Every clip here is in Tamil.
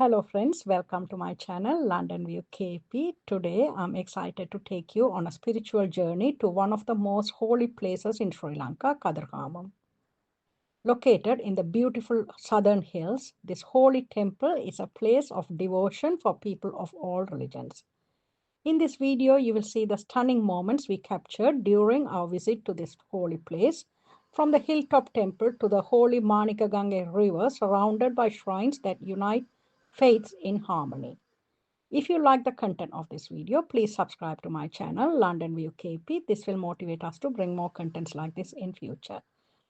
Hello friends, welcome to my channel London View KP. Today I'm excited to take you on a spiritual journey to one of the most holy places in Sri Lanka, Kadirgamam. Located in the beautiful southern hills, this holy temple is a place of devotion for people of all religions. In this video, you will see the stunning moments we captured during our visit to this holy place from the hilltop temple to the holy Manika river surrounded by shrines that unite faiths in harmony. If you like the content of this video, please subscribe to my channel London View KP. This will motivate us to bring more contents like this in future.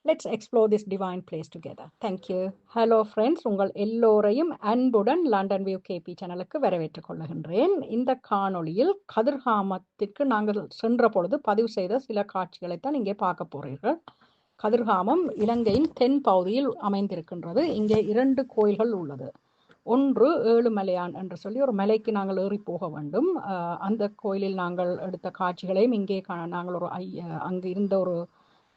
Let's explore this divine place together. Thank you. Hello friends, உங்கள் எல்லோரையும் அன்புடன் லண்டன் வியூ கேபி சேனலுக்கு வரவேற்றுக் கொள்ளுகின்றேன் இந்த காணொளியில் கதிர்காமத்திற்கு நாங்கள் சென்ற பொழுது பதிவு செய்த சில காட்சிகளைத்தான் இங்கே பார்க்க போறீர்கள் கதிர்காமம் இலங்கையின் தென் பகுதியில் அமைந்திருக்கின்றது இங்கே இரண்டு கோயில்கள் உள்ளது ஒன்று ஏழுமலையான் என்று சொல்லி ஒரு மலைக்கு நாங்கள் ஏறி போக வேண்டும். அந்த கோயிலில் நாங்கள் எடுத்த காட்சிகளையும் இங்கே கா- நாங்கள் ஒரு ஐ அங்கு இருந்த ஒரு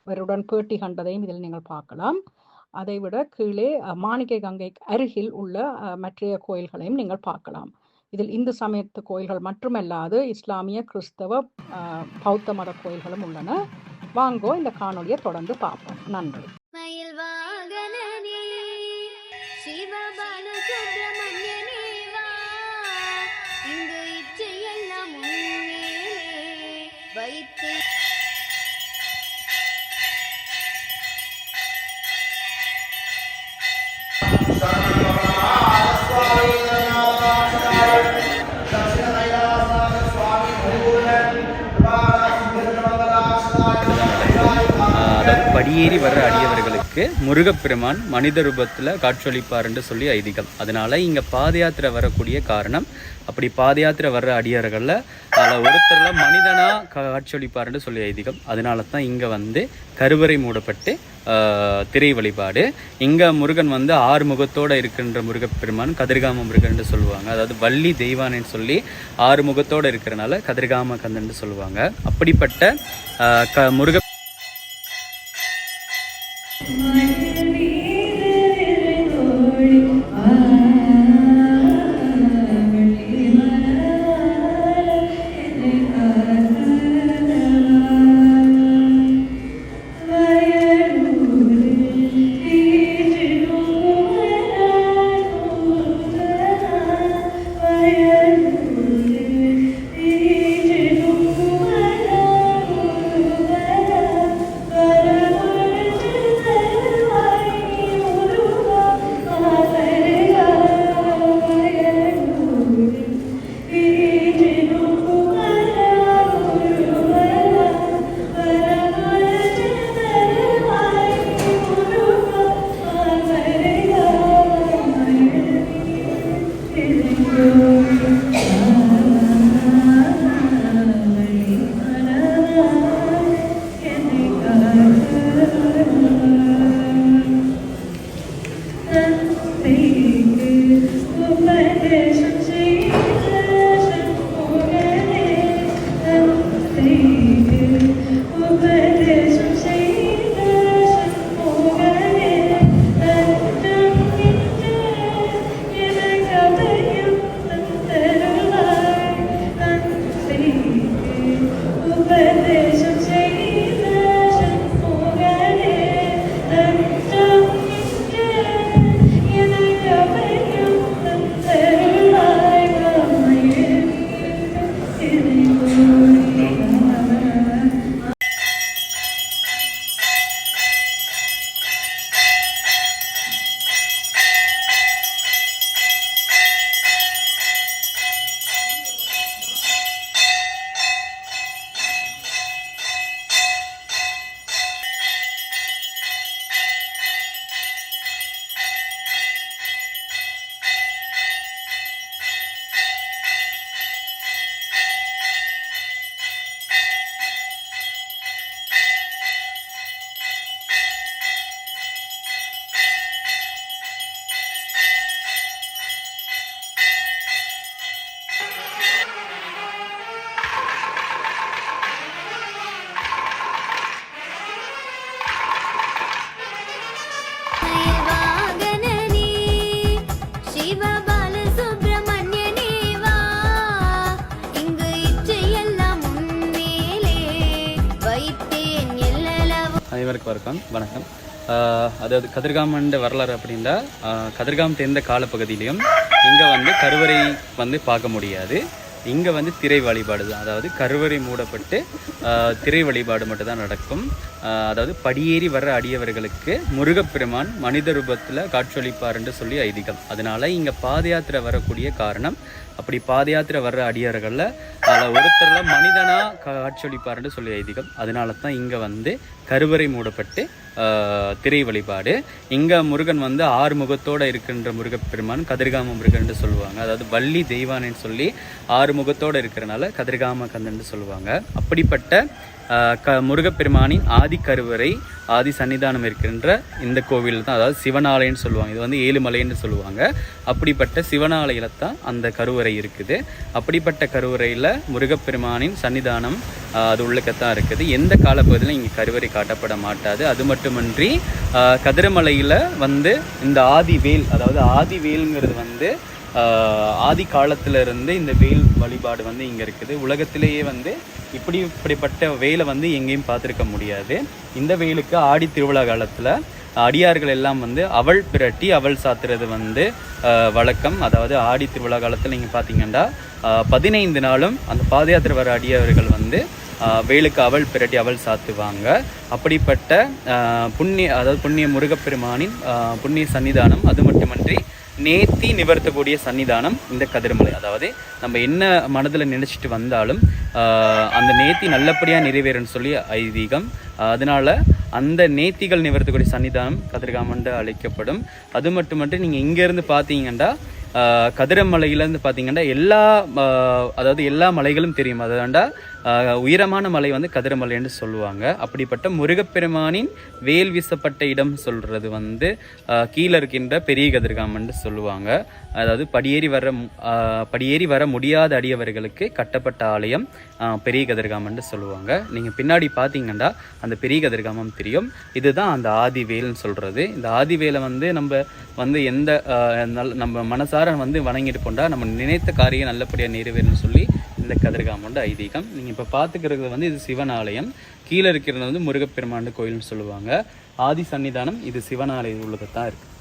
வருடன் பேட்டி கண்டதையும் இதில் நீங்கள் பார்க்கலாம். அதைவிட கீழே மாணிக்கை மாணிக்க கங்கை அருகில் உள்ள மற்றைய கோயில்களையும் நீங்கள் பார்க்கலாம். இதில் இந்து சமயத்து கோயில்கள் மட்டுமல்லாது இஸ்லாமிய கிறிஸ்தவ பௌத்த மத கோயில்களும் உள்ளன. வாங்கோ இந்த காணொளியை தொடர்ந்து பார்ப்போம். நன்றி. படியேறி வர்ற அடியவர்களுக்கு முருகப்பெருமான் மனித ரூபத்தில் காட்சியளிப்பாருன்னு சொல்லி ஐதீகம். அதனால இங்கே பாத யாத்திரை வரக்கூடிய காரணம் அப்படி பாத யாத்திரை வர்ற அடியவர்களில் அதில் ஒருத்தரில் மனிதனாக காட்சியளிப்பாருன்னு சொல்லி ஐதீகம். அதனால தான் இங்கே வந்து கருவறை மூடப்பட்டு திரை வழிபாடு. இங்கே முருகன் வந்து ஆறு முகத்தோடு இருக்கின்ற முருகப்பெருமான் கதிர்காம முருகன் சொல்லுவாங்க. அதாவது வள்ளி தெய்வானைன்னு சொல்லி ஆறு முகத்தோடு இருக்கிறனால கதிர்காம கந்தன் சொல்லுவாங்க. அப்படிப்பட்ட க முருக வணக்கம் வணக்கம். அதாவது கதிர்காமண்ட வரலாறு அப்படின்னா கதிர்காம் தேர்ந்த காலப்பகுதியிலையும் இங்கே வந்து கருவறை வந்து பார்க்க முடியாது. இங்கே வந்து திரை வழிபாடு தான். அதாவது கருவறை மூடப்பட்டு திரை வழிபாடு மட்டும்தான் நடக்கும். அதாவது படியேறி வர்ற அடியவர்களுக்கு முருகப்பெருமான் மனித ரூபத்தில் காட்சியளிப்பாருன்னு சொல்லி ஐதீகம். அதனால இங்கே பாத யாத்திரை வரக்கூடிய காரணம் அப்படி பாத யாத்திரை வர்ற அடியார்களில் அதில் ஒருத்தரில் மனிதனாக காட்சியளிப்பார்னு சொல்லி ஐதீகம். அதனால தான் இங்கே வந்து கருவறை மூடப்பட்டு திரை வழிபாடு. இங்கே முருகன் வந்து ஆறு முகத்தோடு இருக்கின்ற முருகப்பெருமான் கதிர்காம முருகன் சொல்லுவாங்க. அதாவது வள்ளி தெய்வானேன்னு சொல்லி ஆறு முகத்தோடு இருக்கிறனால கதிர்காம கந்தன் சொல்லுவாங்க. அப்படிப்பட்ட க முருகப்பெருமானின் ஆதி கருவறை ஆதி சன்னிதானம் இருக்கின்ற இந்த கோவில் தான் அதாவது சிவனாலயன்னு சொல்லுவாங்க. இது வந்து ஏழுமலைன்னு சொல்லுவாங்க. அப்படிப்பட்ட சிவனாலயில தான் அந்த கருவறை இருக்குது. அப்படிப்பட்ட கருவறையில் முருகப்பெருமானின் சன்னிதானம் அது உள்ளக்கத்தான் இருக்குது. எந்த காலப்பகுதியிலும் இங்கே கருவறை காட்டப்பட மாட்டாது. அது மட்டுமின்றி கதிரமலையில் வந்து இந்த ஆதிவேல் அதாவது ஆதிவேலுங்கிறது வந்து ஆதி காலத்திலிருந்து இந்த வேல் வழிபாடு வந்து இங்கே இருக்குது. உலகத்திலேயே வந்து இப்படி இப்படிப்பட்ட வேலை வந்து எங்கேயும் பார்த்துருக்க முடியாது. இந்த வேலுக்கு ஆடி திருவிழா காலத்தில் அடியார்கள் எல்லாம் வந்து அவள் பிரட்டி அவள் சாத்துறது வந்து வழக்கம். அதாவது ஆடி திருவிழா காலத்தில் நீங்கள் பார்த்தீங்கன்னா பதினைந்து நாளும் அந்த பாத யாத்திரை வர அடியார்கள் வந்து வேலுக்கு அவள் பிரட்டி அவள் சாத்துவாங்க. அப்படிப்பட்ட புண்ணிய அதாவது புண்ணிய முருகப்பெருமானின் புண்ணிய சன்னிதானம் அது மட்டுமன்றி நேத்தி நிவர்த்தக்கூடிய சன்னிதானம் இந்த கதிர்மலை. அதாவது நம்ம என்ன மனதில் நினைச்சிட்டு வந்தாலும் அந்த நேத்தி நல்லபடியாக நிறைவேறும்னு சொல்லி ஐதீகம். அதனால அந்த நேத்திகள் நிவர்த்தக்கூடிய சன்னிதானம் கதிர்காமண்டு அழைக்கப்படும். அது மட்டுமன்றி நீங்கள் இங்கேருந்து பார்த்தீங்கன்னா கதிரமலையிலேருந்து பார்த்தீங்கன்னா எல்லா அதாவது எல்லா மலைகளும் தெரியும். அதாண்டா உயரமான மலை வந்து கதிரமலைன்னு சொல்லுவாங்க. அப்படிப்பட்ட முருகப்பெருமானின் வேல் வீசப்பட்ட இடம் சொல்கிறது வந்து கீழே இருக்கின்ற பெரிய கதிர்காமன்னு சொல்லுவாங்க. அதாவது படியேறி வர படியேறி வர முடியாத அடியவர்களுக்கு கட்டப்பட்ட ஆலயம் பெரிய கதிர்காமன்னு சொல்லுவாங்க. நீங்கள் பின்னாடி பார்த்தீங்கன்னா அந்த பெரிய கதிர்காமம் தெரியும். இதுதான் அந்த ஆதிவேல்னு சொல்கிறது இந்த ஆதிவேலை வந்து நம்ம வந்து எந்த நம்ம மனசார வந்து வணங்கிட்டு போண்டா நம்ம நினைத்த காரியம் நல்லபடியாக நிறைவேறும்னு சொல்லி இந்த கதிர்காமண்ட ஐதீகம். நீங்கள் இப்போ பார்த்துக்கிறது வந்து இது சிவன் ஆலயம் கீழே இருக்கிறது வந்து முருகப்பெருமாண்டு கோயில்னு சொல்லுவாங்க. ஆதி சன்னிதானம் இது சிவன் ஆலயம் உள்ளது தான் இருக்குது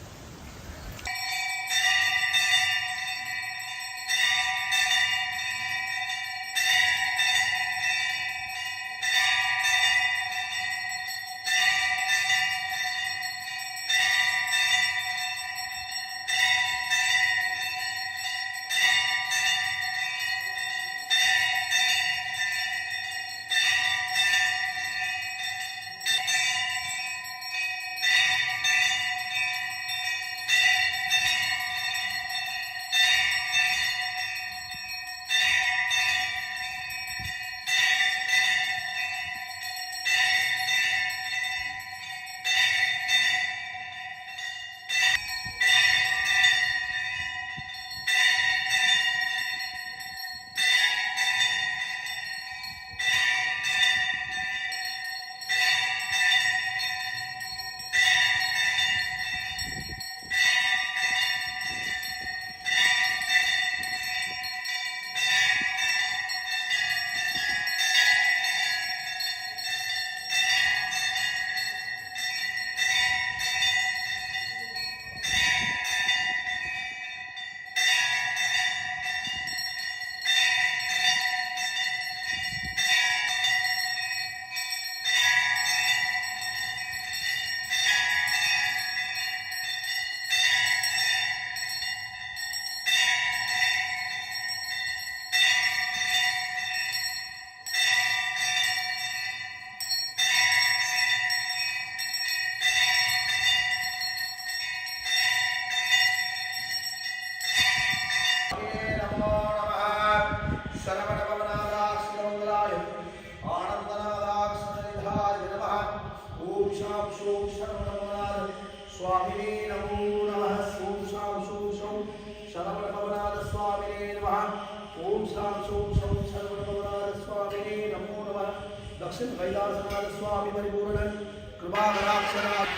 அக்ஷன் கைலாசநாத சுவாமி பரிபூரணன் கிருபாகராட்சநாத்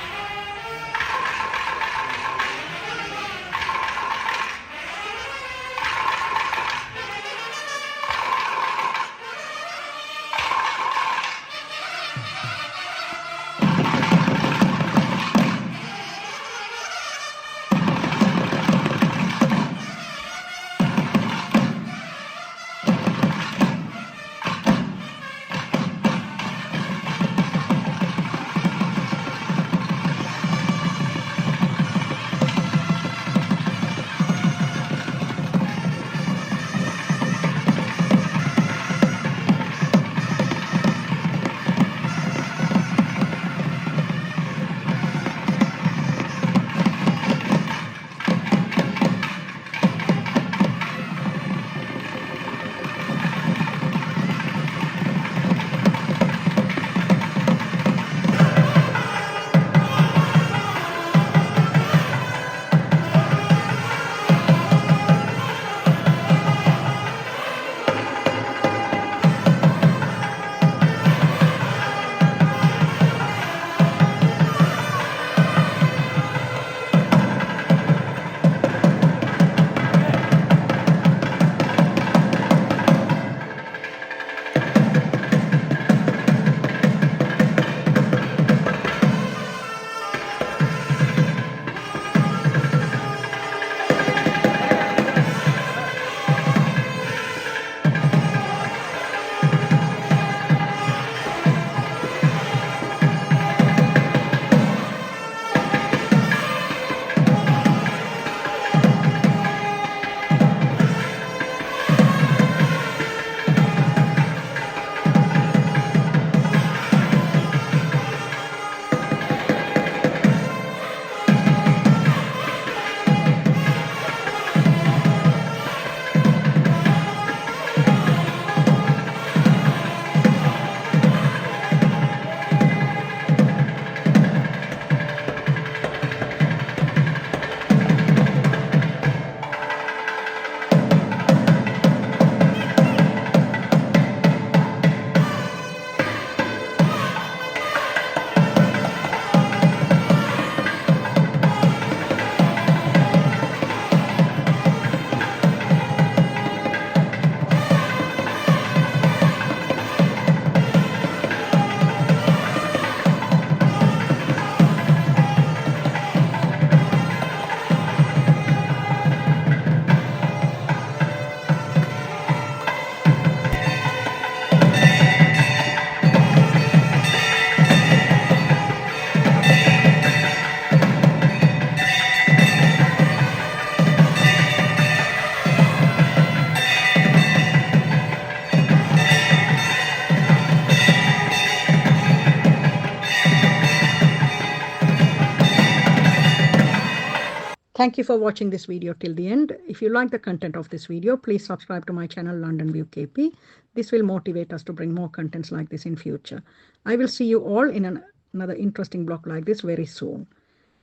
Thank you for watching this video till the end. If you like the content of this video, please subscribe to my channel London View KP. This will motivate us to bring more contents like this in future. I will see you all in an, another interesting blog like this very soon.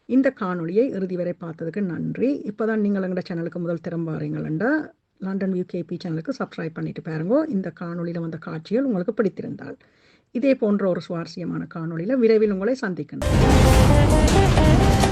இந்த காணொளியை இறுதி வரை பார்த்ததுக்கு நன்றி இப்போ தான் நீங்கள் எங்களோட சேனலுக்கு முதல் திறம் வாரீங்களா லண்டன் வியூ கேபி சேனலுக்கு சப்ஸ்கிரைப் பண்ணிட்டு பாருங்க இந்த காணொளியில் வந்த காட்சிகள் உங்களுக்கு பிடித்திருந்தால் இதே போன்ற ஒரு சுவாரஸ்யமான காணொளியில் விரைவில் உங்களை சந்திக்கணும்